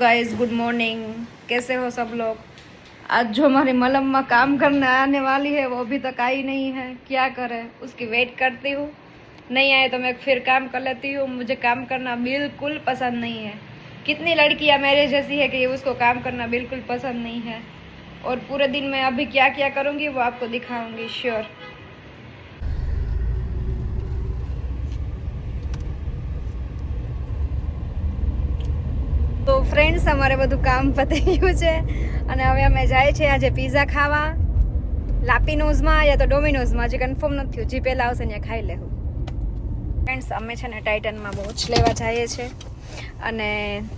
Guys good morning कैसे हो सब लोग? आज जो हमारी मलम में काम करने आने वाली है, वो अभी तक आई नहीं है। क्या करें? उसकी वेट करती हूँ। नहीं आए तो मैं फिर काम कर लेती हूँ। मुझे काम करना बिल्कुल पसंद नहीं है। कितनी लड़कियाँ मेरे जैसी है कि उसको काम करना बिल्कुल पसंद नहीं है। और पूरे दिन में अभी क्या क्या करूँगी, वो आपको दिखाऊँगी श्योर ફ્રેન્ડ્સ અમારે બધું કામ પતી ગયું છે. અને હવે અમે જાય છે આજે પીઝા ખાવા. લાપીનોઝમાં યા તો ડોમિનોઝમાં હજી કન્ફર્મ નથી થયું. જી પહેલાં આવશે ત્યાં ખાઈ લેવું. ફ્રેન્ડ્સ અમે છે ને ટાઇટનમાં વોચ લેવા જઈએ છીએ અને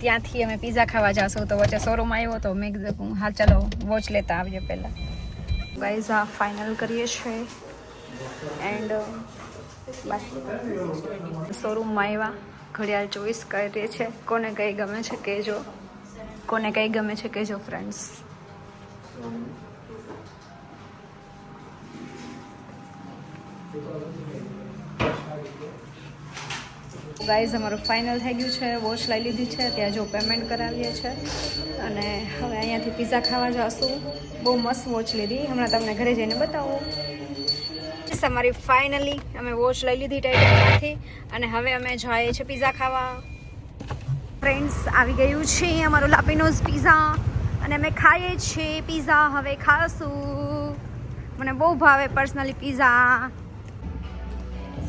ત્યાંથી અમે પીઝા ખાવા જાશું. તો વચ્ચે શોરૂમ આવ્યો તો મેં કીધું હા ચાલો વોચ લેતા આવીએ પહેલાં. ગાઈઝ આ ફાઇનલ કરીએ છીએ. એન્ડ શોરૂમમાં આવ્યા. ઘડિયાળ ચોઈસ કરીએ છે? કોને કઈ ગમે છે કહેજો. કોને કઈ ગમે છે કહેજો ફ્રેન્ડ્સ ગાઈઝ અમારું ફાઇનલ થઈ ગયું છે. વોચ લઈ લીધી છે. ત્યાં જો પેમેન્ટ કરાવીએ છે. અને હવે અહીંયાથી પીઝા ખાવા જશું. બહુ મસ્ત વોચ લીધી. હમણાં તમને ઘરે જઈને બતાવું. બસ અમારી ફાઇનલી અમે વોચ લઈ લીધી ટાઈટનમાંથી અને હવે અમે જઈએ છીએ પીઝા ખાવા. ફ્રેન્ડ્સ આવી ગયું છે અમારું લાપીનોઝ પીઝા અને અમે ખાઈએ છીએ પીઝા હવે ખાશું. મને બહુ ભાવે personally pizza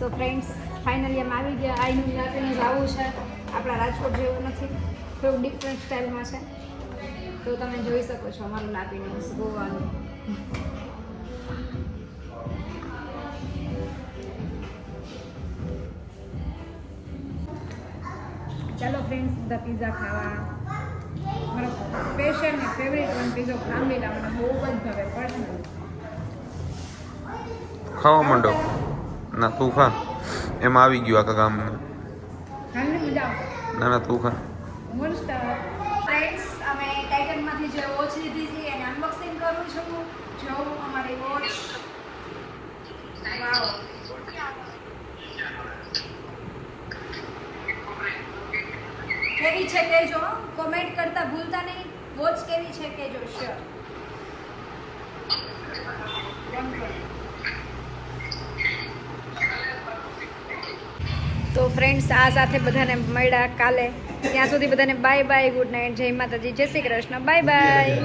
so friends finally અમે આવી ગયા. આઈનું લાપીનોઝ આવું છે. આપણા રાજકોટ જેવું નથી. થોડુંક ડિફરન્ટ સ્ટાઇલમાં છે. તો તમે જોઈ શકો છો અમારું લાપીનોઝ ગોવાનું ચાલો ફ્રેન્ડ્સ બધા પીઝા ખાવા. મારો સ્પેશિયલ ને ફેવરેટ વન પીઝો ફાર્મીલા મને બહુ જ ભાવે પર્સનલ ખાવા માંડો. ના તું ખા. એમાં આવી ગયું આખા મજા ના ના તું ખા. ફ્રેન્ડ્સ અમે ટાઇટનમાંથી જે વોચ લીધી હતી એને અનબોક્સિંગ કરું છું. જો અમારી વોચ વાવ કેવી છે કહેજો કોમેન્ટ કરતા ભૂલતા નહીં વોચ કેવી છે કહેજો શ્યોર તો ફ્રેન્ડ્સ આ સાથે બધાને મળ્યા કાલે. ત્યાં સુધી બધાને બાય બાય ગુડ નાઇટ જય માતાજી જય શ્રી કૃષ્ણ બાય બાય